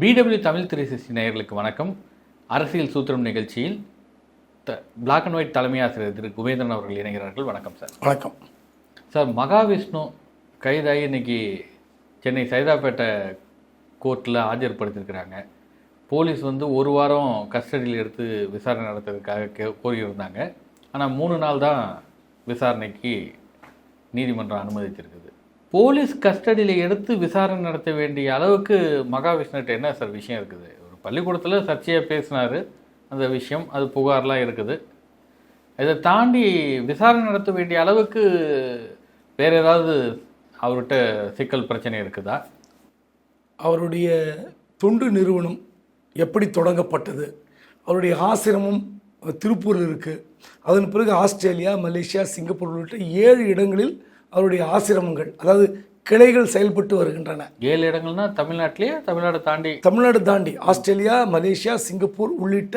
PW Tamil three sixty நேயர்களுக்கு வணக்கம். அரசியல் சூத்திரம் நிகழ்ச்சியில் த பிளாக் அண்ட் ஒயிட் தலைமை ஆசிரியர் திரு குபேந்திரன் அவர்கள் இணைகிறார்கள். வணக்கம் சார். வணக்கம். சார் மகாவிஷ்ணு கைதாகி இன்னைக்கு சென்னை சைதாப்பேட்டை கோர்ட்டில் ஆஜர்படுத்தியிருக்கிறாங்க. போலீஸ் வந்து ஒரு வாரம் கஸ்டடியில் எடுத்து விசாரணை நடத்துறதுக்காக கே கோரியிருந்தாங்க. ஆனால் மூணு நாள் தான் விசாரணைக்கு நீதிமன்றம் அனுமதிச்சிருக்குது. போலீஸ் கஸ்டடியில் எடுத்து விசாரணை நடத்த வேண்டிய அளவுக்கு மகாவிஷ்ணுகிட்ட என்ன சார் விஷயம் இருக்குது? ஒரு பள்ளிக்கூடத்தில் சர்ச்சையாக பேசினார். அந்த விஷயம் அது புகார்லாம் இருக்குது. இதை தாண்டி விசாரணை நடத்த வேண்டிய அளவுக்கு வேறு ஏதாவது அவர்கிட்ட சிக்கல் பிரச்சனை இருக்குதா? அவருடைய தொண்டு நிறுவனம் எப்படி தொடங்கப்பட்டது? அவருடைய ஆசிரமம் திருப்பூரில் இருக்குது அதன் பிறகு ஆஸ்திரேலியா மலேசியா சிங்கப்பூர் உள்ளிட்ட ஏழு இடங்களில் அவருடைய ஆசிரமங்கள் அதாவது கிளைகள் செயல்பட்டு வருகின்றன. ஏழு இடங்கள்னா தமிழ்நாட்டிலேயே தமிழ்நாடு தாண்டி. தமிழ்நாடு தாண்டி ஆஸ்திரேலியா மலேசியா சிங்கப்பூர் உள்ளிட்ட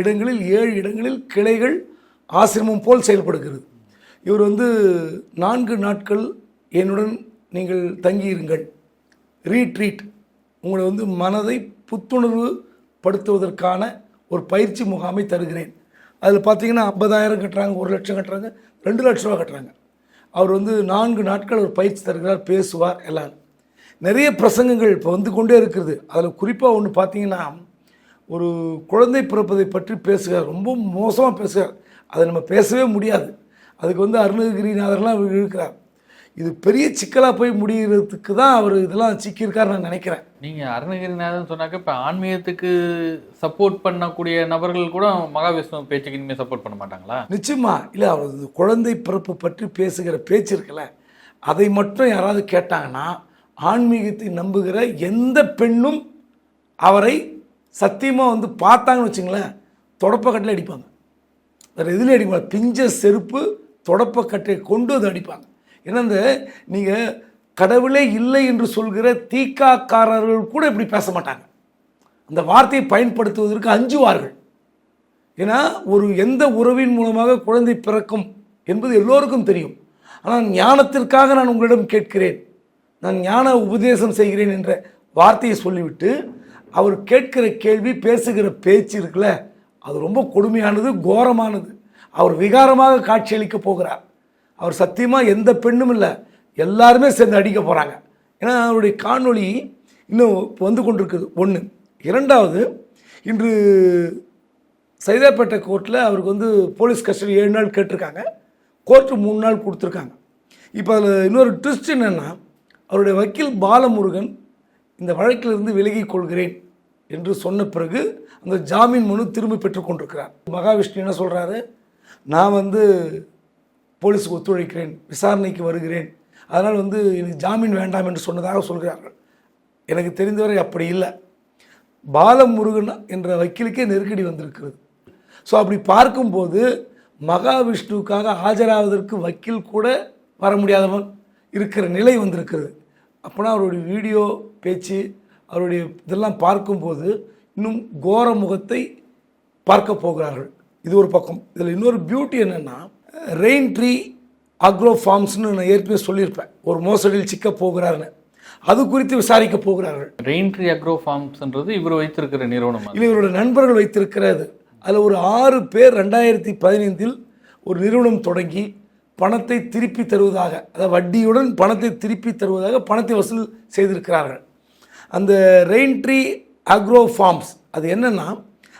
இடங்களில் ஏழு இடங்களில் கிளைகள் ஆசிரமம் போல் செயல்படுகிறது. இவர் வந்து நான்கு நாட்கள் என்னுடன் நீங்கள் தங்கியிருங்கள். ரீட்ரீட் உங்களை வந்து மனதை புத்துணர்வு படுத்துவதற்கான ஒரு பயிற்சி முகாமை தருகிறேன். அதில் பார்த்தீங்கன்னா ஐம்பதாயிரம் கட்டுறாங்க ஒரு லட்சம் கட்டுறாங்க ரெண்டு லட்ச ரூபா கட்டுறாங்க. அவர் வந்து நான்கு நாட்கள் அவர் பயிற்சி தருகிறார் பேசுவார் எல்லாம். நிறைய பிரசங்கங்கள் இப்போ வந்து கொண்டே இருக்கிறது. அதில் குறிப்பாக ஒன்று பார்த்தீங்கன்னா ஒரு குழந்தை பிறப்பதை பற்றி பேசுகிறார். ரொம்ப மோசமாக பேசுகிறார். அதை நம்ம பேசவே முடியாது. அதுக்கு வந்து அருணகிரிநாதர்லாம் இருக்கிறார் இது பெரிய சிக்கலாக போய் முடிகிறதுக்கு தான் அவர் இதெல்லாம் சிக்கியிருக்கார் நான் நினைக்கிறேன். நீங்கள் அருணகிரிநாதன் சொன்னாக்க இப்போ ஆன்மீகத்துக்கு சப்போர்ட் பண்ணக்கூடிய நபர்கள் கூட மகாவிஷ்ணு பேச்சுக்கு இனிமேல் சப்போர்ட் பண்ண மாட்டாங்களா? நிச்சயமா. இல்லை அவர் குழந்தை பிறப்பு பற்றி பேசுகிற பேச்சு இருக்குல்ல அதை மட்டும் யாராவது கேட்டாங்கன்னா ஆன்மீகத்தை நம்புகிற எந்த பெண்ணும் அவரை சத்தியமாக வந்து பார்த்தாங்கன்னு வச்சுங்களேன் தொடப்பக்கட்டில் அடிப்பாங்க. வேறு எதுலேயும் அடிப்பாங்க பிஞ்ச செருப்பு தொடப்பக்கட்டை கொண்டு அதை அடிப்பாங்க. ஏன்னா இந்த நீங்கள் கடவுளே இல்லை என்று சொல்கிற தீக்காக்காரர்கள் கூட இப்படி பேச மாட்டாங்க. அந்த வார்த்தையை பயன்படுத்துவதற்கு அஞ்சுவார்கள் ஏன்னா ஒரு எந்த உறவின் மூலமாக குழந்தை பிறக்கும் என்பது எல்லோருக்கும் தெரியும். ஆனால் ஞானத்திற்காக நான் உங்களிடம் கேட்கிறேன். நான் ஞான உபதேசம் செய்கிறேன் என்ற வார்த்தையை சொல்லிவிட்டு அவர் கேட்கிற கேள்வி பேசுகிற பேச்சு இருக்குல்ல அது ரொம்ப கொடுமையானது கோரமானது. அவர் விகாரமாக காட்சியளிக்க போகிறார். அவர் சத்தியமாக எந்த பெண்ணும் இல்லை. எல்லாருமே சேர்ந்து அடிக்க போகிறாங்க ஏன்னா அவருடைய காணொளி இன்னும் இப்போ வந்து கொண்டிருக்குது. ஒன்று இரண்டாவது இன்று சைதாப்பேட்டை கோர்ட்டில் அவருக்கு வந்து போலீஸ் கஸ்டடி ஏழு நாள் கேட்டிருக்காங்க. கோர்ட்டு மூணு நாள் கொடுத்துருக்காங்க. இப்போ அதில் இன்னொரு ட்விஸ்ட் என்னென்னா அவருடைய வக்கீல் பாலமுருகன் இந்த வழக்கிலிருந்து விலகிக் கொள்கிறேன் என்று சொன்ன பிறகு அந்த ஜாமீன் மனு திரும்பி பெற்றுக்கொண்டிருக்கிறார் மகாவிஷ்ணு என்ன சொல்கிறாரு நான் வந்து போலீஸுக்கு ஒத்துழைக்கிறேன் விசாரணைக்கு வருகிறேன். அதனால் வந்து எனக்கு ஜாமீன் வேண்டாம் என்று சொன்னதாக சொல்கிறார்கள். எனக்கு தெரிந்தவரை அப்படி இல்லை. பாலமுருகன் என்ற வக்கீலுக்கே நெருக்கடி வந்திருக்கிறது. ஸோ அப்படி பார்க்கும்போது மகாவிஷ்ணுவுக்காக ஆஜராவதற்கு வக்கீல் கூட வர முடியாதவன் இருக்கிற நிலை வந்திருக்கிறது. அப்போனா அவருடைய வீடியோ பேச்சு அவருடைய இதெல்லாம் பார்க்கும்போது இன்னும் கோர முகத்தை பார்க்க போகிறார்கள். இது ஒரு பக்கம். இதில் இன்னொரு பியூட்டி என்னென்னா ரெயின் ட்ரீ அக்ரோ ஃபார்ம்ஸ்னு நான் ஏற்கனவே சொல்லியிருப்பேன். ஒரு மோசடியில் சிக்க போகிறாருன்னு அது குறித்து விசாரிக்க போகிறார்கள். ரெயின்ட்ரி அக்ரோ ஃபார்ம்ஸ்ன்றது இவர் வைத்திருக்கிற நிறுவனம். இல்லை இவரோட நண்பர்கள் வைத்திருக்கிறது. அதில் ஒரு ஆறு பேர் ரெண்டாயிரத்தி பதினைந்தில் ஒரு நிறுவனம் தொடங்கி பணத்தை திருப்பி தருவதாக அதாவது வட்டியுடன் பணத்தை திருப்பி தருவதாக பணத்தை வசூல் செய்திருக்கிறார்கள். அந்த ரெயின்ட்ரீ அக்ரோ ஃபார்ம்ஸ் அது என்னென்னா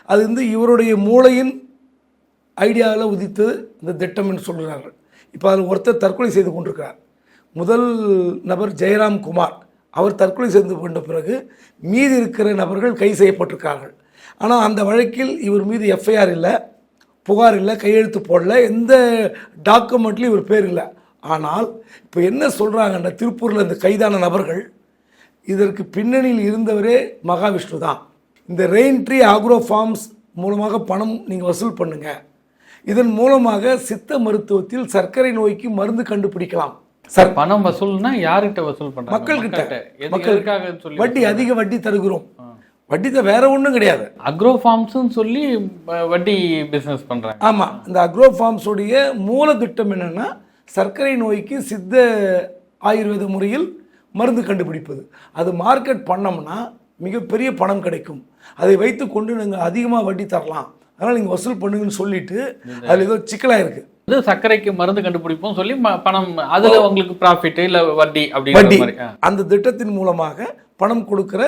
அது வந்து இவருடைய மூளையின் ஐடியாவில் உதித்தது இந்த திட்டம் என்று சொல்கிறார்கள். இப்போ அதில் ஒருத்தர் தற்கொலை செய்து கொண்டிருக்கிறார். முதல் நபர் ஜெயராம் குமார். அவர் தற்கொலை செய்து கொண்ட பிறகு மீதி இருக்கிற நபர்கள் கை செய்யப்பட்டிருக்கார்கள். ஆனால் அந்த வழக்கில் இவர் மீது எஃப்ஐஆர் இல்லை புகார் இல்லை கையெழுத்து போடல எந்த டாக்குமெண்ட்லையும் இவர் பேர் இல்லை. ஆனால் இப்போ என்ன சொல்கிறாங்கன்னா திருப்பூரில் இந்த கைதான நபர்கள் இதற்கு பின்னணியில் இருந்தவரே மகாவிஷ்ணு தான் இந்த ரெயின் ட்ரீ ஆக்ரோ ஃபார்ம்ஸ் மூலமாக பணம் நீங்கள் வசூல் பண்ணுங்கள் இதன் மூலமாக சித்த மருத்துவத்தில் சர்க்கரை நோய்க்கு மருந்து கண்டுபிடிக்கலாம். சர் பணம் வசூல்னா யார்கிட்ட வசூல் பண்றாங்க? மக்கள்கிட்ட. எது- மக்கள் எதுக்காக சொல்லி வட்டி அதிக வட்டி தருகிறோம். வட்டி தான் வேற ஒன்றும் கிடையாது. அக்ரோ ஃபார்ம்ஸ்னு சொல்லி வட்டி பிசினஸ் பண்றாங்க. ஆமாம் இந்த அக்ரோ ஃபார்ம்ஸுடைய மூல திட்டம் என்னென்னா சர்க்கரை நோய்க்கு சித்த ஆயுர்வேத முறையில் மருந்து கண்டுபிடிப்பது. அது மார்க்கெட் பண்ணோம்னா மிகப்பெரிய பணம் கிடைக்கும். அதை வைத்துக்கொண்டு நீங்கள் அதிகமாக வட்டி தரலாம். அதனால் நீங்கள் வசூல் பண்ணுங்கன்னு சொல்லிட்டு அதில் ஏதோ சிக்கலாக இருக்குது இது சர்க்கரைக்கு மருந்து கண்டுபிடிப்போம் சொல்லி பணம் அதுல உங்களுக்கு ப்ராஃபிட் இல்ல வட்டி அப்படிங்கிற வட்டி. அந்த திட்டத்தின் மூலமாக பணம் கொடுக்கிற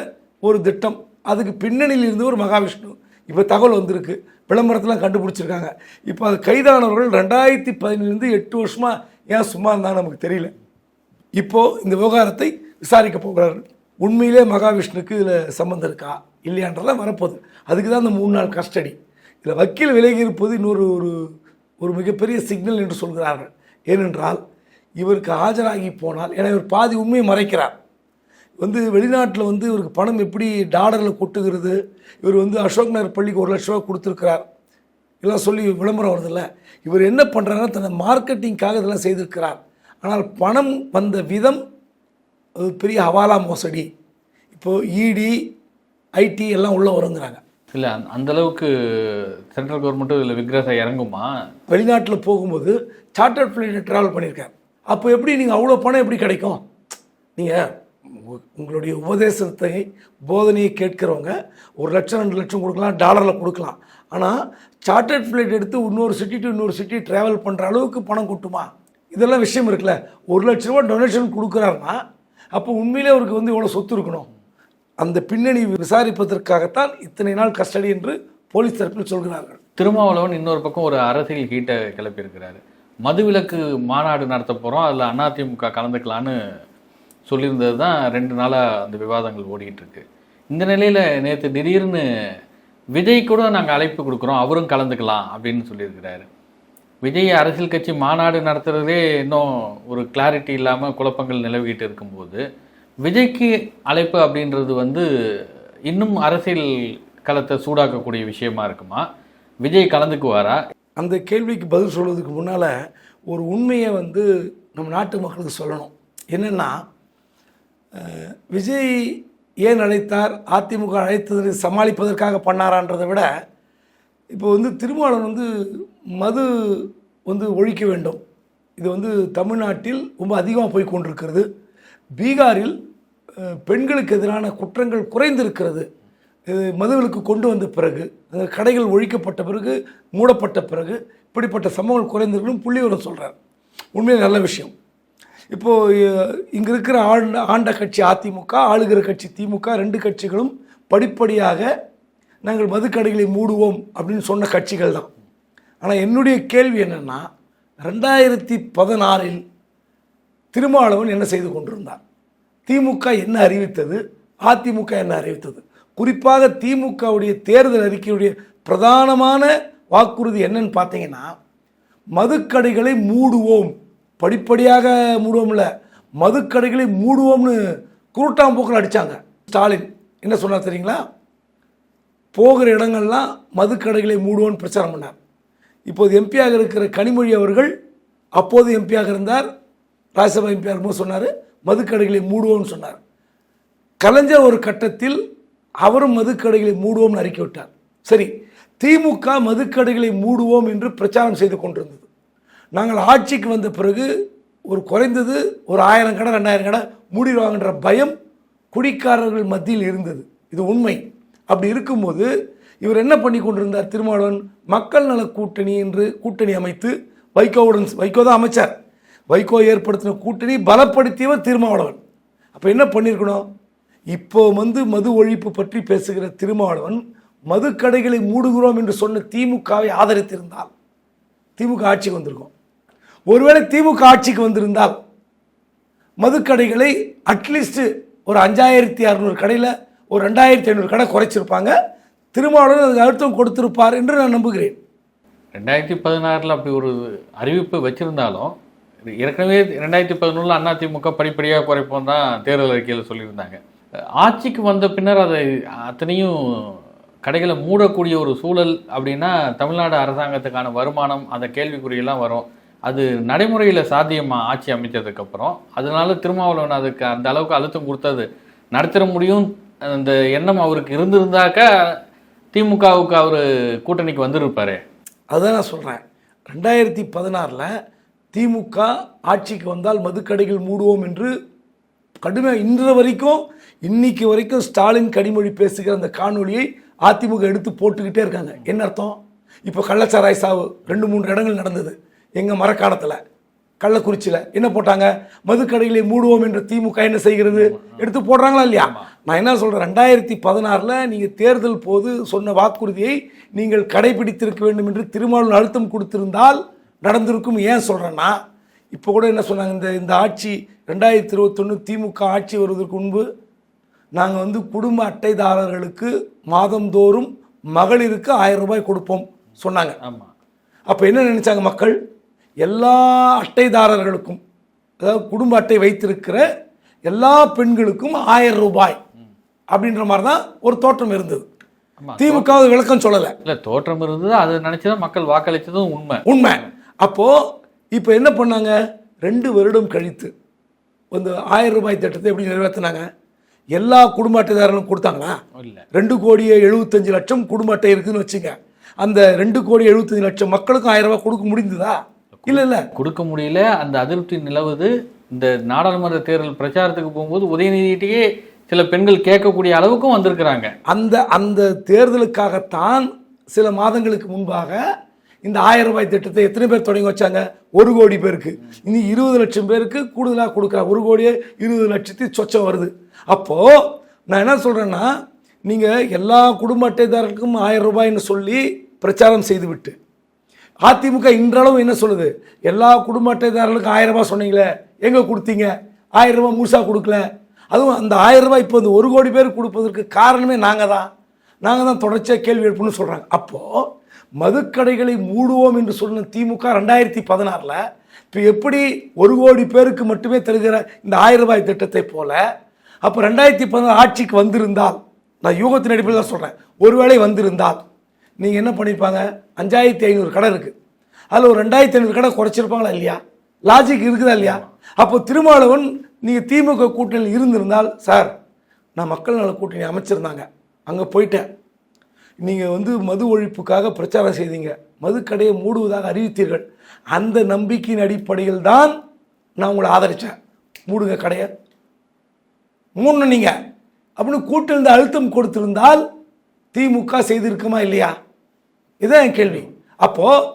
ஒரு திட்டம். அதுக்கு பின்னணியில் இருந்து ஒரு மகாவிஷ்ணு. இப்போ தகவல் வந்திருக்கு. விளம்பரத்தெலாம் கண்டுபிடிச்சிருக்காங்க. இப்போ அது கைதானவர்கள் ரெண்டாயிரத்தி பதினேழுலேருந்து எட்டு வருஷமா ஏன் சும்மா இருந்தாங்க நமக்கு தெரியல. இப்போ இந்த விவகாரத்தை விசாரிக்க போகிறார்கள். உண்மையிலே மகாவிஷ்ணுக்கு இதில் சம்மந்தம் இருக்கா? இல்லையான்றதெல்லாம் வரப்போகுது. அதுக்கு தான் இந்த மூணு நாள் கஸ்டடி. இதில் வக்கீல் விலகி இருப்பது இன்னொரு ஒரு ஒரு மிகப்பெரிய சிக்னல் என்று சொல்கிறார்கள். ஏனென்றால் இவருக்கு ஆஜராகி போனால் ஏன்னா இவர் பாதி உண்மையை மறைக்கிறார். வந்து வெளிநாட்டில் வந்து இவருக்கு பணம் எப்படி டாலரில் கொட்டுகிறது? இவர் வந்து அசோக் நகர் பள்ளிக்கு ஒரு லட்ச ரூபா கொடுத்துருக்கிறார். இதெல்லாம் சொல்லி விளம்பரம் வருதில்ல. இவர் என்ன பண்ணுறாருன்னா தன்னை மார்க்கெட்டிங்காக இதெல்லாம் செய்திருக்கிறார். ஆனால் பணம் வந்த விதம் அது பெரிய ஹவாலா மோசடி. இப்போது இடி ஐடி எல்லாம் உள்ளே வருங்கிறாங்க. இல்லை அந்த- அளவுக்கு சென்ட்ரல் கவர்மெண்ட்டும் இதில் விக்ரஸா இறங்குமா? வெளிநாட்டில் போகும்போது சார்ட்டர் ஃப்ளைட்டில் ட்ராவல் பண்ணியிருக்கேன் அப்போ எப்படி நீங்கள் அவ்வளோ பணம் எப்படி கிடைக்கும்? நீங்கள் உங்களுடைய உபதேசத்தை போதனையை கேட்குறவங்க ஒரு லட்சம் ரெண்டு லட்சம் கொடுக்கலாம் டாலரில் கொடுக்கலாம். ஆனால் சார்ட்டர்ட் ஃப்ளைட் எடுத்து இன்னொரு சிட்டி டு இன்னொரு சிட்டி ட்ராவல் பண்ணுற அளவுக்கு பணம் கொட்டுமா? இதெல்லாம் விஷயம் இருக்குல்ல. ஒரு லட்ச ரூபா டொனேஷன் கொடுக்குறாருன்னா அப்போ உண்மையிலே அவருக்கு வந்து எவ்வளோ சொத்து இருக்கணும்? அந்த பின்னணி விசாரிப்பதற்காகத்தான் இத்தனை நாள் கஸ்டடி என்று போலீஸ் தரப்பில் சொல்கிறார்கள். திருமாவளவன் இன்னொரு பக்கம் ஒரு அரசியல் ஹீட்டை கிளப்பியிருக்கிறாரு. மதுவிலக்கு மாநாடு நடத்த போகிறோம் அதில் அதிமுக கலந்துக்கலான்னு சொல்லியிருந்தது தான் ரெண்டு நாளாக அந்த விவாதங்கள் ஓடிக்கிட்டு இருக்கு. இந்த நிலையில் நேற்று திடீர்னு விஜய் கூட நாங்கள் அழைப்பு கொடுக்குறோம் அவரும் கலந்துக்கலாம் அப்படின்னு சொல்லியிருக்கிறாரு. விஜய் அரசியல் கட்சி மாநாடு நடத்துகிறதே இன்னும் ஒரு கிளாரிட்டி இல்லாமல் குழப்பங்கள் நிலவிக்கிட்டு இருக்கும்போது விஜய்க்கு அழைப்பு அப்படின்றது வந்து இன்னும் அரசியல் களத்தை சூடாக்கக்கூடிய விஷயமா இருக்குமா? விஜய் கலந்துக்குவாரா? அந்த கேள்விக்கு பதில் சொல்வதுக்கு முன்னால் ஒரு உண்மையை வந்து நம்ம நாட்டு மக்களுக்கு சொல்லணும். என்னென்னா விஜய் ஏன் அழைத்தார்? அதிமுக அழைத்ததை சமாளிப்பதற்காக பண்ணாரான்றதை விட இப்போ வந்து திருமாவளவன் வந்து மது வந்து ஒழிக்க வேண்டும். இது வந்து தமிழ்நாட்டில் ரொம்ப அதிகமாக போய் கொண்டிருக்கிறது. பீகாரில் பெண்களுக்கு எதிரான குற்றங்கள் குறைந்திருக்கிறது. இது மதுவிலக்கு கொண்டு வந்த பிறகு கடைகள் ஒழிக்கப்பட்ட பிறகு மூடப்பட்ட பிறகு இப்படிப்பட்ட சம்பவங்கள் குறைந்திருக்குன்னு புள்ளிவரம் சொல்கிறார் உண்மையாக நல்ல விஷயம். இப்போது இங்கே இருக்கிற ஆண்ட ஆண்ட கட்சி அதிமுக ஆளுகிற கட்சி திமுக ரெண்டு கட்சிகளும் படிப்படியாக நாங்கள் மதுக்கடைகளை மூடுவோம் அப்படின்னு சொன்ன கட்சிகள் தான். ஆனால் என்னுடைய கேள்வி என்னென்னா ரெண்டாயிரத்தி பதினாறில் திருமாவளவன் என்ன செய்து கொண்டிருந்தார்? திமுக என்ன அறிவித்தது? அதிமுக என்ன அறிவித்தது? குறிப்பாக திமுகவுடைய தேர்தல் அறிக்கையுடைய பிரதானமான வாக்குறுதி என்னன்னு பார்த்தீங்கன்னா மதுக்கடைகளை மூடுவோம். படிப்படியாக மூடுவோம்ல. மதுக்கடைகளை மூடுவோம்னு குருட்டாம்போக்கில் அடித்தாங்க ஸ்டாலின் என்ன சொன்னார் தெரியுங்களா? போகிற இடங்கள்லாம் மதுக்கடைகளை மூடுவோன்னு பிரச்சாரம் பண்ணார். இப்போது எம்பியாக இருக்கிற கனிமொழி அவர்கள் அப்போது எம்பியாக இருந்தார் ராஜ்யசபா எம்பியாக இருக்கும்போது சொன்னார் மதுக்கடைகளை மூடுவோம்னு சொன்னார். கலைஞர் ஒரு கட்டத்தில் அவரும் மதுக்கடைகளை மூடுவோம்னு அறிக்கை விட்டார். சரி திமுக மதுக்கடைகளை மூடுவோம் என்று பிரச்சாரம் செய்து கொண்டிருந்தது. நாங்கள் ஆட்சிக்கு வந்த பிறகு ஒரு குறைந்தது ஒரு ஆயிரம் கடை ரெண்டாயிரம் கடை மூடிடுவாங்கன்ற பயம் குடிக்காரர்கள் மத்தியில் இருந்தது. இது உண்மை. அப்படி இருக்கும்போது இவர் என்ன பண்ணி கொண்டிருந்தார் திருமாவளவன்? மக்கள் நல கூட்டணி என்று கூட்டணி அமைத்து வைகோவுடன் வைகோ தான் அமைச்சார். வைகோ ஏற்படுத்தின கூட்டணி பலப்படுத்தியவர் திருமாவளவன். அப்போ என்ன பண்ணியிருக்கணும் இப்போ வந்து மது ஒழிப்பு பற்றி பேசுகிற திருமாவளவன் மதுக்கடைகளை மூடுகிறோம் என்று சொன்ன திமுகவை ஆதரித்திருந்தால் திமுக ஆட்சிக்கு வந்திருக்கும். ஒருவேளை திமுக ஆட்சிக்கு வந்திருந்தால் மதுக்கடைகளை அட்லீஸ்ட் ஒரு அஞ்சாயிரத்தி அறநூறு கடையில் ஒரு ரெண்டாயிரத்தி ஐநூறு கடை குறைச்சிருப்பாங்க. திருமாவளவன் அதுக்கு அழுத்தம் கொடுத்துருப்பார் என்று நான் நம்புகிறேன். ரெண்டாயிரத்தி பதினாறில் அப்படி ஒரு அறிவிப்பு வச்சிருந்தாலும் ஏற்கனவே ரெண்டாயிரத்தி பதினொன்றில் அதிமுக படிப்படியாக குறைப்போம் தான் தேர்தல் அறிக்கையில் சொல்லியிருந்தாங்க. ஆட்சிக்கு வந்த பின்னர் அதை அத்தனையும் கடைகளை மூடக்கூடிய ஒரு சூழல் அப்படின்னா தமிழ்நாடு அரசாங்கத்துக்கான வருமானம் அந்த கேள்விக்குறியெல்லாம் வரும். அது நடைமுறையில் சாத்தியமாக ஆட்சி அமைச்சதுக்கப்புறம் அதனால திருமாவளவன் அதுக்கு அந்த அளவுக்கு அழுத்தம் கொடுத்தது நடத்திட முடியும். அந்த எண்ணம் அவருக்கு இருந்திருந்தாக்க திமுகவுக்கு அவர் கூட்டணிக்கு வந்திருப்பாரு. அதுதான் நான் சொல்கிறேன் ரெண்டாயிரத்தி பதினாறில் திமுக ஆட்சிக்கு வந்தால் மதுக்கடைகள் மூடுவோம் என்று கடுமையாக இன்று வரைக்கும் இன்னைக்கு வரைக்கும் ஸ்டாலின் கனிமொழி பேசுகிற அந்த காணொலியை அதிமுக எடுத்து போட்டுக்கிட்டே இருக்காங்க. என்ன அர்த்தம்? இப்போ கள்ளச்சாராய் சாவு ரெண்டு மூன்று இடங்கள் நடந்தது. எங்கள் மரக்காலத்தில் கள்ளக்குறிச்சியில் என்ன போட்டாங்க? மதுக்கடைகளை மூடுவோம் என்று திமுக என்ன செய்கிறது? எடுத்து போடுறாங்களா இல்லையா? நான் என்ன சொல்கிறேன் ரெண்டாயிரத்தி பதினாறில் நீங்கள் தேர்தல் போது சொன்ன வாக்குறுதியை நீங்கள் கடைபிடித்திருக்க வேண்டும் என்று திருமாவளவன் அழுத்தம் கொடுத்திருந்தால் நடந்திருக்கும் ஏன் சொல்கிறேன்னா இப்போ கூட என்ன சொன்னாங்க இந்த இந்த ஆட்சி ரெண்டாயிரத்தி இருபத்தொன்று திமுக ஆட்சி வருவதற்கு முன்பு நாங்கள் வந்து குடும்ப அட்டைதாரர்களுக்கு மாதந்தோறும் மகளிருக்கு ஆயிரம் ரூபாய் கொடுப்போம் சொன்னாங்க. ஆமா. அப்போ என்ன நினைச்சாங்க மக்கள்? எல்லா அட்டைதாரர்களுக்கும் அதாவது குடும்ப அட்டை வைத்திருக்கிற எல்லா பெண்களுக்கும் ஆயிரம் ரூபாய் அப்படின்ற மாதிரி தான் ஒரு தோற்றம் இருந்தது. திமுக விளக்கம் சொல்லலை. இல்ல தோற்றம் இருந்தது அதை நினைச்சுதான் மக்கள் வாக்களிச்சதும் உண்மை. உண்மை. அப்போ இப்போ என்ன பண்ணாங்க? ரெண்டு வருடம் கழித்து. வந்து ஆயிரம் ரூபாய் திட்டத்தை எப்படி நிறைவேற்றினாங்க எல்லா குடும்ப அட்டைதாரர்களும் கொடுத்தாங்களா? இல்ல. ரெண்டு கோடியே எழுபத்தஞ்சு லட்சம் குடும்ப அட்டை இருக்குன்னு வச்சுங்க. அந்த ரெண்டு கோடி எழுபத்தஞ்சு லட்சம் மக்களுக்கும் ஆயிரம் ரூபாய் கொடுக்க முடிந்ததா? இல்லை இல்லை. கொடுக்க முடியல. அந்த அதிருப்தி நிலவுது. இந்த நாடாளுமன்ற தேர்தல் பிரச்சாரத்துக்கு போகும்போது உதயநிதியிட்டே சில பெண்கள் கேட்கக்கூடிய அளவுக்கும் வந்திருக்கிறாங்க. அந்த அந்த தேர்தலுக்காகத்தான் சில மாதங்களுக்கு முன்பாக இந்த ஆயிரம் ரூபாய் திட்டத்தை எத்தனை பேர் தொடங்கி வச்சாங்க? ஒரு கோடி பேருக்கு. இனி இருபது லட்சம் பேருக்கு கூடுதலாக கொடுக்குற. ஒரு கோடியே இருபது லட்சத்தி சொச்சம் வருது. அப்போது நான் என்ன சொல்கிறேன்னா நீங்கள் எல்லா குடும்ப அட்டைதாரர்களுக்கும் ஆயிரம் ரூபாய்னு சொல்லி பிரச்சாரம் செய்துவிட்டு அதிமுக இன்றளவும் என்ன சொல்லுது? எல்லா குடும்ப அட்டைதாரர்களுக்கும் ஆயிரம் ரூபாய் சொன்னீங்களே எங்கே கொடுத்தீங்க? ஆயிரம் ரூபாய் முழுசாக கொடுக்கல. அதுவும் அந்த ஆயிரம் ரூபாய் இப்போ இந்த ஒரு கோடி பேர் கொடுப்பதற்கு காரணமே நாங்கள் தான் நாங்கள் தான் தொடர்ச்சியாக கேள்வி எழுப்புன்னு சொல்கிறாங்க அப்போது மதுக்கடைகளை மூடுவோம் என்று சொன்ன திமுக ரெண்டாயிரத்தி பதினாறில் இப்போ எப்படி ஒரு கோடி பேருக்கு மட்டுமே தருகிற இந்த ஆயிரம் ரூபாய் திட்டத்தை போல அப்போ ரெண்டாயிரத்தி பதினாறு ஆட்சிக்கு வந்திருந்தால் நான் யூகத்தின் அடிப்படையில் தான் சொல்கிறேன் ஒருவேளை வந்திருந்தால் நீங்கள் என்ன பண்ணியிருப்பாங்க அஞ்சாயிரத்தி ஐநூறு கடை இருக்குது அதில் ஒரு ரெண்டாயிரத்தி ஐநூறு கடை குறைச்சிருப்பாங்களா இல்லையா? லாஜிக் இருக்குதா இல்லையா? அப்போ திருமாவளவன் நீங்கள் திமுக கூட்டணியில் இருந்திருந்தால் சார் நான் மக்கள் நல கூட்டணி அமைச்சிருந்தாங்க. அங்கே போயிட்டேன். நீங்கள் வந்து மது ஒழிப்புக்காக பிரச்சாரம் செய்தீங்க. மதுக்கடையை மூடுவதாக அறிவித்தீர்கள். அந்த நம்பிக்கையின் அடிப்படையில் தான் நான் உங்களை ஆதரித்தேன் மூடுங்க கடையை. மூணு நீங்கள் அப்படின்னு கூட்டிருந்த அழுத்தம் கொடுத்திருந்தால் திமுக செய்திருக்குமா இல்லையா? இதுதான் என் கேள்வி. அப்போது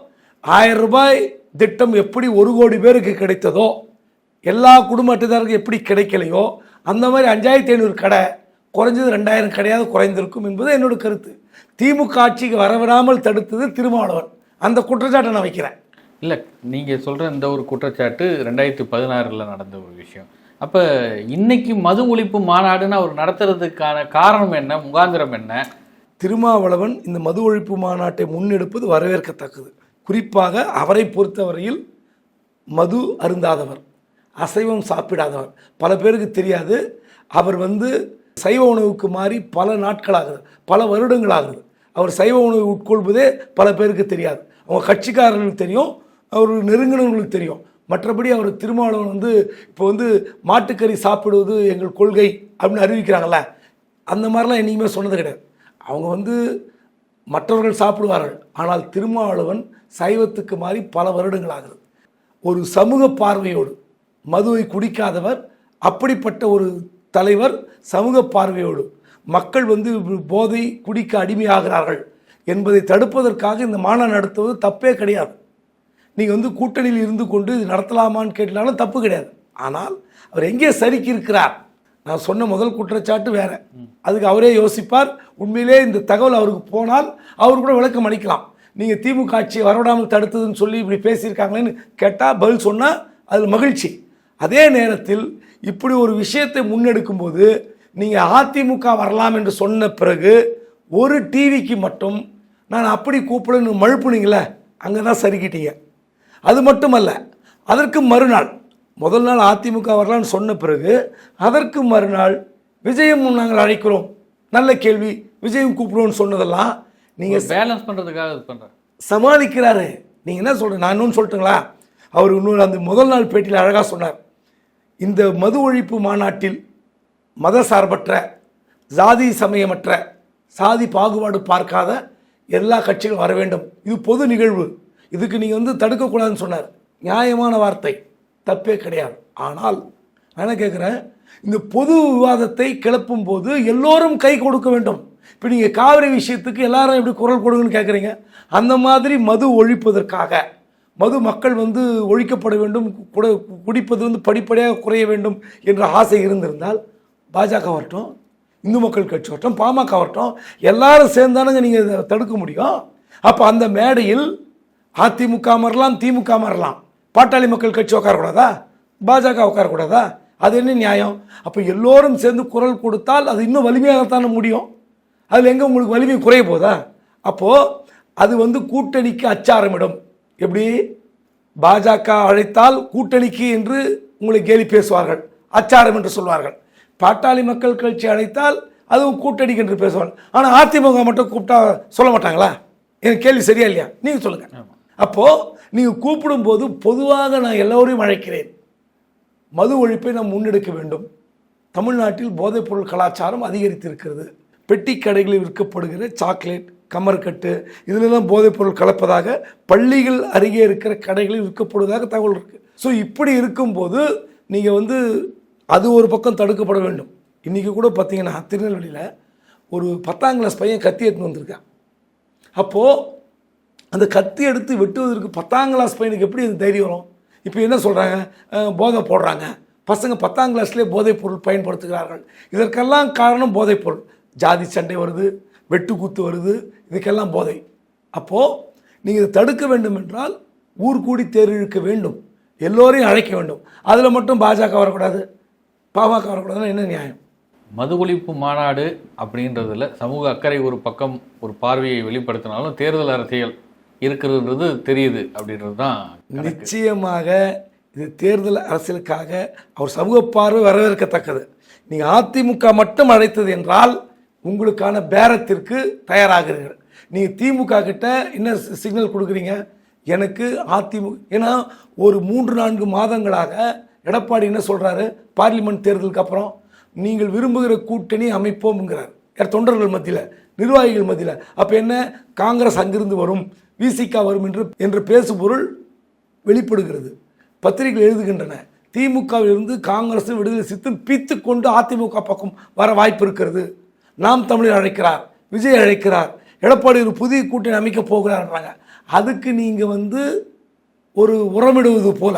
ஆயிரம் ரூபாய் திட்டம் எப்படி ஒரு கோடி பேருக்கு கிடைத்ததோ எல்லா குடும்ப அட்டைதாரருக்கு எப்படி கிடைக்கலையோ அந்த மாதிரி அஞ்சாயிரத்தி ஐநூறு கடை குறைஞ்சது ரெண்டாயிரம் கடையாவது குறைந்திருக்கும் என்பது என்னோட கருத்து. திமுக ஆட்சிக்கு வரவிடாமல் தடுத்தது திருமாவளவன். அந்த குற்றச்சாட்டை நான் வைக்கிறேன். இல்ல நீங்க சொல்ற இந்த ஒரு குற்றச்சாட்டு ரெண்டாயிரத்தி பதினாறுல நடந்த ஒரு விஷயம். அப்ப இன்னைக்கு மது ஒழிப்பு மாநாடுன்னு அவர் நடத்துறதுக்கான காரணம் என்ன முகாந்திரம் என்ன? திருமாவளவன் இந்த மது ஒழிப்பு மாநாட்டை முன்னெடுப்பது வரவேற்கத்தக்கது. குறிப்பாக அவரை பொறுத்தவரையில் மது அருந்தாதவர் அசைவம் சாப்பிடாதவர். பல பேருக்கு தெரியாது அவர் வந்து சைவ உணவுக்கு மாறி பல நாட்களாகுது பல வருடங்களாகுது அவர் சைவ உணவை உட்கொள்வதே பல பேருக்கு தெரியாது. அவங்க கட்சிக்காரர்களுக்கு தெரியும் அவர் நெருங்கினவர்களுக்கு தெரியும். மற்றபடி அவர் திருமாவளவன் வந்து இப்போ வந்து மாட்டுக்கறி சாப்பிடுவது எங்கள் கொள்கை அப்படின்னு அறிவிக்கிறாங்கல்ல. அந்த மாதிரிலாம் என்றைக்குமே சொன்னது கிடையாது. அவங்க வந்து மற்றவர்கள் சாப்பிடுவார்கள். ஆனால் திருமாவளவன் சைவத்துக்கு மாறி பல வருடங்கள் ஆகுது ஒரு சமூக பார்வையோடு மதுவை குடிக்காதவர் அப்படிப்பட்ட ஒரு தலைவர் சமூக பார்வையோடு மக்கள் வந்து போதை குடிக்க அடிமையாகிறார்கள் என்பதை தடுப்பதற்காக இந்த மாநாடு நடத்துவது தப்பே கிடையாது. நீங்கள் வந்து கூட்டணியில் இருந்து கொண்டு இது நடத்தலாமான்னு கேட்டாலும் தப்பு கிடையாது. ஆனால் அவர் எங்கே சரிக்கு இருக்கிறார் நான் சொன்ன முதல் குற்றச்சாட்டு வேற. அதுக்கு அவரே யோசிப்பார். உண்மையிலே இந்த தகவல் அவருக்கு போனால் அவர் கூட விளக்கம் அளிக்கலாம். நீங்கள் திமுக ஆட்சியை வரவிடாமல் தடுத்ததுன்னு சொல்லி இப்படி பேசியிருக்காங்களேன்னு கேட்டால் பதில் சொன்னால் அதில் மகிழ்ச்சி. அதே நேரத்தில் இப்படி ஒரு விஷயத்தை முன்னெடுக்கும்போது நீங்கள் அதிமுக வரலாம் என்று சொன்ன பிறகு ஒரு டிவிக்கு மட்டும் நான் அப்படி கூப்பிடுன்னு மழுப்புனீங்களே அங்கே தான் சரிக்கிட்டீங்க அது மட்டுமல்ல அதற்கு மறுநாள் முதல் நாள் அதிமுக வரலான்னு சொன்ன பிறகு அதற்கு மறுநாள் விஜயம் நாங்கள் அழைக்கிறோம். நல்ல கேள்வி விஜயம் கூப்பிடுவோம்னு சொன்னதெல்லாம் நீங்கள் பேலன்ஸ் பண்றதுக்காக இது பண்றாரு. சமாளிக்கிறாரு. நீங்கள் என்ன சொல்கிறேன் நான் இன்னொன்று சொல்லட்டுங்களா? அவர் இன்னொரு அந்த முதல் நாள் பேட்டியில் அழகாக சொன்னார். இந்த மது ஒழிப்பு மாநாட்டில் மத சார்பற்ற சாதி சமயமற்ற சாதி பாகுபாடு பார்க்காத எல்லா கட்சிகளும் வர வேண்டும். இது பொது நிகழ்வு. இதுக்கு நீங்கள் வந்து தடுக்கக்கூடாதுன்னு சொன்னார். நியாயமான வார்த்தை. தப்பே கிடையாது. ஆனால் நான் என்ன கேட்குறேன் இந்த பொது விவாதத்தை கிளப்பும் போது எல்லோரும் கை கொடுக்க வேண்டும். இப்போ நீங்கள் காவிரி விஷயத்துக்கு எல்லாரும் எப்படி குரல் கொடுங்கன்னு கேட்குறீங்க அந்த மாதிரி மது ஒழிப்பதற்காக. மது மக்கள் வந்து ஒழிக்கப்பட வேண்டும் குட குடிப்பது வந்து படிப்படியாக குறைய வேண்டும் என்ற ஆசை இருந்திருந்தால் பாஜக வரட்டும் இந்து மக்கள் கட்சி வரட்டும் பாமக வரட்டும் எல்லாரும் சேர்ந்தானுங்க நீங்கள் இதை தடுக்க முடியும். அப்போ அந்த மேடையில் அதிமுக மாறலாம் திமுக மாறலாம். பாட்டாளி மக்கள் கட்சி உட்காரக்கூடாதா? பாஜக உட்காரக்கூடாதா? அது என்ன நியாயம்? அப்போ எல்லோரும் சேர்ந்து குரல் கொடுத்தால் அது இன்னும் வலிமையாகத்தானே முடியும். அதில் எங்கே உங்களுக்கு வலிமை குறைய போதா? அப்போது அது வந்து கூட்டணிக்கு அச்சாரமிடும். எப்படி பாஜக அழைத்தால் கூட்டணிக்கு என்று உங்களை கேலி பேசுவார்கள் அச்சாரம் என்று சொல்வார்கள். பாட்டாளி மக்கள் கட்சி அழைத்தால் அதுவும் கூட்டணிக்கு என்று பேசுவார்கள் ஆனால் அதிமுக மட்டும் கூப்பிட்டா சொல்ல மாட்டாங்களா? எனக்கு கேள்வி சரியா இல்லையா? நீங்கள் சொல்லுங்கள் அப்போது நீங்கள் கூப்பிடும்போது பொதுவாக நான் எல்லோரையும் அழைக்கிறேன். மது ஒழிப்பை நாம் முன்னெடுக்க வேண்டும். தமிழ்நாட்டில் போதைப்பொருள் கலாச்சாரம் அதிகரித்திருக்கிறது. பெட்டி கடைகளில் விற்கப்படுகிற சாக்லேட் கமர்கட்டு இதிலெல்லாம் போதைப்பொருள் கலப்பதாக பள்ளிகள் அருகே இருக்கிற கடைகளில் விற்கப்படுவதாக தகவல் இருக்குது ஸோ இப்படி இருக்கும்போது நீங்கள் வந்து அது ஒரு பக்கம் தடுக்கப்பட வேண்டும். இன்றைக்கி கூட பார்த்தீங்கன்னா திருநெல்வேலியில் ஒரு பத்தாம் கிளாஸ் பையன் கத்தி எடுத்துன்னு வந்திருக்கான். அப்போது அந்த கத்தி எடுத்து வெட்டுவதற்கு பத்தாம் கிளாஸ் பையனுக்கு எப்படி அது தைரியம் வரும்? இப்போ என்ன சொல்கிறாங்க போதை போடுறாங்க. பசங்க பத்தாம் கிளாஸ்லேயே போதைப் பொருள் பயன்படுத்துகிறார்கள். இதற்கெல்லாம் காரணம் போதைப் பொருள் ஜாதி சண்டை வருது. வெட்டுக்குத்து வருது இதுக்கெல்லாம் போதை. அப்போது நீங்கள் இதை தடுக்க வேண்டும் என்றால் ஊர் கூடி தேர் இழுக்க வேண்டும். எல்லோரையும் அழைக்க வேண்டும். அதில் மட்டும் பாஜக வரக்கூடாது. பாமக வரக்கூடாதுன்னா என்ன நியாயம்? மது ஒழிப்பு மாநாடு அப்படின்றதுல சமூக அக்கறை ஒரு பக்கம் ஒரு பார்வையை வெளிப்படுத்தினாலும் தேர்தல் அரசியல் இருக்கிறதுன்றது தெரியுது அப்படின்றது தான் நிச்சயமாக இது தேர்தல் அரசியலுக்காக அவர் சமூக பார்வை வரவேற்கத்தக்கது. நீங்கள் அதிமுக மட்டும் அழைத்தது என்றால் உங்களுக்கான பேரத்திற்கு தயாராகிறீர்கள். நீங்கள் திமுக கிட்ட என்ன சிக்னல் கொடுக்குறீங்க? எனக்கு அதிமுக ஏன்னா ஒரு மூன்று நான்கு மாதங்களாக எடப்பாடி என்ன சொல்கிறாரு பார்லிமெண்ட் தேர்தலுக்கு அப்புறம் நீங்கள் விரும்புகிற கூட்டணி அமைப்போம்ங்கிறார். யார்? தொண்டர்கள் மத்தியில் நிர்வாகிகள் மத்தியில். அப்போ என்ன? காங்கிரஸ் அங்கிருந்து வரும் விசிகா வரும் என்று என்று பேசுபொருள் வெளிப்படுகிறது. பத்திரிகைகள் எழுதுகின்றன. திமுகவிலிருந்து காங்கிரஸ் விடுதலை சித்தம் பித்து கொண்டு அதிமுக பக்கம் வர வாய்ப்பு இருக்கிறது. நாம் தமிழர் அழைக்கிறார் விஜய் அழைக்கிறார் எடப்பாடி ஒரு புதிய கூட்டணி அமைக்கப் போகிறார்ன்றாங்க. அதுக்கு நீங்கள் வந்து ஒரு உரமிடுவது போல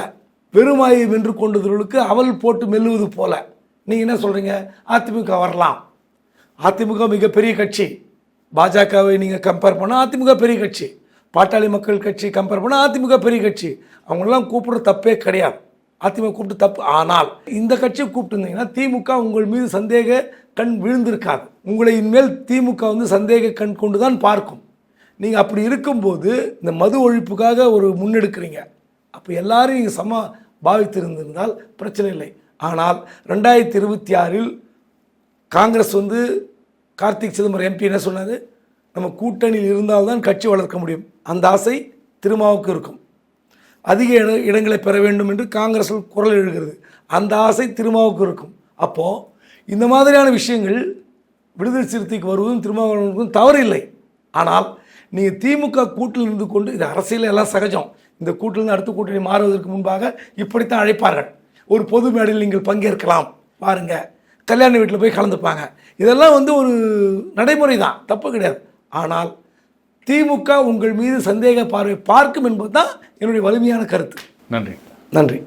பெருமாயை வென்று கொண்டவர்களுக்கு அவல் போட்டு மெல்லுவது போல நீங்கள் என்ன சொல்கிறீங்க அதிமுக வரலாம். அதிமுக மிகப்பெரிய கட்சி. பாஜகவை நீங்கள் கம்பேர் பண்ணால் அதிமுக பெரிய கட்சி. பாட்டாளி மக்கள் கட்சி கம்பேர் பண்ணால் அதிமுக பெரிய கட்சி. அவங்களெல்லாம் கூப்பிட்ற தப்பே கிடையாது. அதிமுக கூப்பிட்டு தப்பு. ஆனால் இந்த கட்சியை கூப்பிட்டுருந்தீங்கன்னா திமுக உங்கள் மீது சந்தேக கண் விழுந்திருக்காது. உங்களை இனிமேல் திமுக வந்து சந்தேக கண் கொண்டு தான் பார்க்கும். நீங்கள் அப்படி இருக்கும்போது இந்த மது ஒழிப்புக்காக ஒரு முன்னெடுக்கிறீங்க. அப்போ எல்லாரும் நீங்கள் சம பாவித்திருந்திருந்தால் பிரச்சனை இல்லை. ஆனால் ரெண்டாயிரத்தி இருபத்தி ஆறில் காங்கிரஸ் வந்து கார்த்திக் சிதம்பரம் எம்பி என்ன சொன்னார்? நம்ம கூட்டணியில் இருந்தால்தான் கட்சி வளர்க்க முடியும். அந்த ஆசை திருமாவுக்கு இருக்கும். அதிக இட இடங்களை பெற வேண்டும் என்று காங்கிரஸ் குரல் எழுகிறது. அந்த ஆசை திருமாவுக்கு இருக்கும். அப்போது இந்த மாதிரியான விஷயங்கள் விடுதலை சிறுத்தைக்கு வருவதும் திருமாவளவனுக்கும் தவறு இல்லை ஆனால் நீங்கள் திமுக கூட்டில் இருந்து கொண்டு இது அரசியல் எல்லாம் சகஜம். இந்த கூட்டிலிருந்து அடுத்த கூட்டணி மாறுவதற்கு முன்பாக இப்படித்தான் அழைப்பார்கள். ஒரு பொது மேடையில் நீங்கள் பங்கேற்கலாம். பாருங்க. கல்யாண வீட்டில் போய் கலந்துப்பாங்க. இதெல்லாம் வந்து ஒரு நடைமுறை தான் தப்பு கிடையாது. ஆனால் திமுக உங்கள் மீது சந்தேக பார்வை பார்க்கும் என்பது தான் என்னுடைய வலிமையான கருத்து. நன்றி. நன்றி.